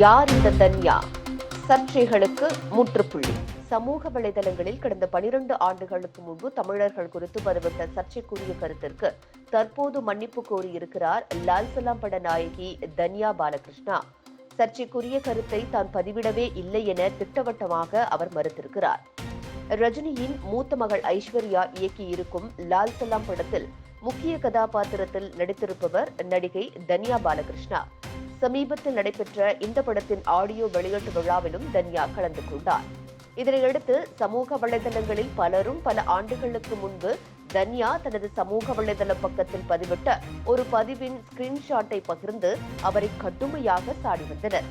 யார் இந்த தன்யா? சர்ச்சைகளுக்கு முற்றுப்புள்ளி. சமூக வலைதளங்களில் கடந்த பனிரெண்டு ஆண்டுகளுக்கு முன்பு தமிழர்கள் குறித்து பதிவிட்ட சர்ச்சைக்குரிய கருத்திற்கு தற்போது மன்னிப்பு கோரியிருக்கிறார் லால் சலாம் பட நாயகி தன்யா பாலகிருஷ்ணா. சர்ச்சைக்குரிய கருத்தை தான் பதிவிடவே இல்லை என திட்டவட்டமாக அவர் மறுத்திருக்கிறார். ரஜினியின் மூத்த மகள் ஐஸ்வர்யா இயக்கியிருக்கும் லால் சலாம் படத்தில் முக்கிய கதாபாத்திரத்தில் நடித்திருப்பவர் நடிகை தன்யா பாலகிருஷ்ணா. சமீபத்தில் நடைபெற்ற இந்த படத்தின் ஆடியோ வெளியீட்டு விழாவிலும் தன்யா கலந்து கொண்டார். இதனையடுத்து சமூக வலைதளங்களில் பலரும் பல ஆண்டுகளுக்கு முன்பு தன்யா தனது சமூக வலைதள பக்கத்தில் பதிவிட்ட ஒரு பதிவின் ஸ்கிரீன்ஷாட்டை பகிர்ந்து அவரை கடுமையாக சாடி வந்தனர்.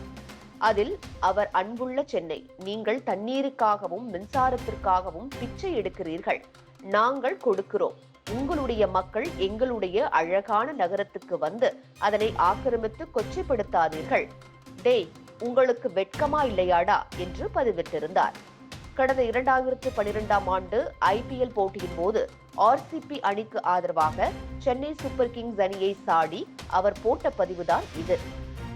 அதில் அவர் அன்புள்ள சென்னை நீங்கள் தண்ணீருக்காகவும் மின்சாரத்திற்காகவும் பிச்சை எடுக்கிறீர்கள். நாங்கள் கொடுக்கிறோம். உங்களுடைய மக்கள் எங்களுடைய அழகான நகரத்துக்கு வந்து அதனை ஆக்கிரமித்து கொச்சைப்படுத்தாதீர்கள். டேய் உங்களுக்கு வெட்கமா இல்லையாடா? என்று பதிவிட்டிருந்தார். கடந்த இரண்டாயிரத்து பனிரெண்டாம் ஆண்டு ஐபிஎல் போட்டியின் போது ஆர்சிபி அணிக்கு ஆதரவாக சென்னை சூப்பர் கிங்ஸ் அணியை சாடி அவர் போட்ட பதிவுதான் இது.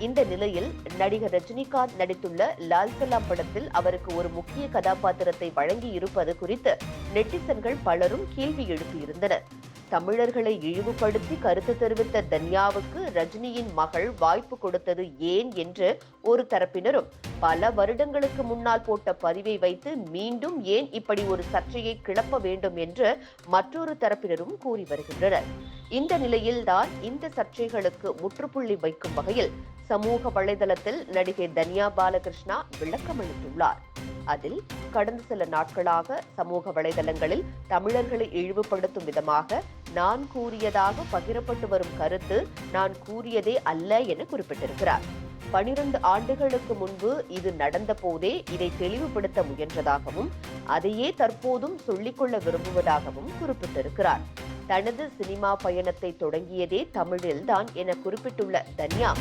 இந்த நிலையில் நடிகர் ரஜினிகாந்த் நடித்துள்ள லால் சலாம் படத்தில் அவருக்கு ஒரு முக்கிய கதாபாத்திரத்தை வழங்கி இருப்பது குறித்து நெட்டிசன்கள் பலரும் கேள்வி எழுப்பியிருந்தனர். தமிழர்களை இழிவுபடுத்தி கருத்து தெரிவித்த தன்யாவுக்கு ரஜினியின் மகள் வாய்ப்பு கொடுத்தது ஏன் என்று ஒரு தரப்பினரும் பல வருடங்களுக்கு முன்னால் போட்ட பதிவை வைத்து மீண்டும் ஏன் இப்படி ஒரு சர்ச்சையை கிளப்ப வேண்டும் என்று மற்றொரு தரப்பினரும் கூறி வருகின்றனர். இந்த நிலையில்தான் இந்த சர்ச்சைகளுக்கு முற்றுப்புள்ளி வைக்கும் வகையில் சமூக வலைதளத்தில் நடிகை தன்யா பாலகிருஷ்ணா விளக்கம் அளித்துள்ளார். அதில் கடந்த சில நாட்களாக சமூக வலைதளங்களில் தமிழர்களை இழிவுபடுத்தும் விதமாக நான் கூறியதாக பகிரப்பட்டு வரும் கருத்து நான் கூறியதே அல்ல என குறிப்பிட்டிருக்கிறார். பனிரெண்டு ஆண்டுகளுக்கு முன்பு இது நடந்த போதே இதை தெளிவுபடுத்த முயன்றதாகவும் அதையே தற்போதும் சொல்லிக்கொள்ள விரும்புவதாகவும் குறிப்பிட்டிருக்கிறார். தனது சினிமா பயணத்தை தொடங்கியதே தமிழில்தான் என குறிப்பிட்டுள்ள தன்யா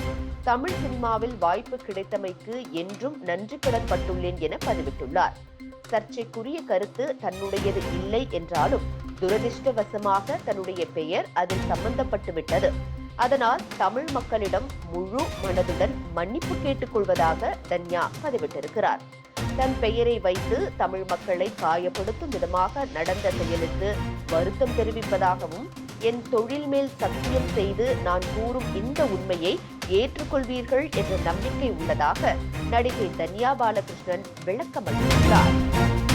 தமிழ் சினிமாவில் வாய்ப்பு கிடைத்தமைக்கு என்றும் நன்றி கடன்பட்டுள்ளேன் என பதிவிட்டுள்ளார். சர்ச்சைக்குரிய கருத்து தன்னுடையது இல்லை என்றாலும் துரதிர்ஷ்டவசமாக தன்னுடைய பெயர் அதில் சம்பந்தப்பட்டுவிட்டது. அதனால் தமிழ் மக்களிடம் முழு மனதுடன் மன்னிப்பு கேட்டுக்கொள்வதாக தன்யா பதிவிட்டிருக்கிறார். தன் பெயரை வைத்து தமிழ் மக்களை காயப்படுத்தும் விதமாக நடந்த செயலுக்கு வருத்தம் தெரிவிப்பதாகவும் என் தொழில் மேல் சத்தியம் செய்து நான் கூறும் இந்த உண்மையை ஏற்றுக்கொள்வீர்கள் என்ற நம்பிக்கை உள்ளதாக நடிகை தன்யா பாலகிருஷ்ணன் விளக்கமளித்துள்ளார்.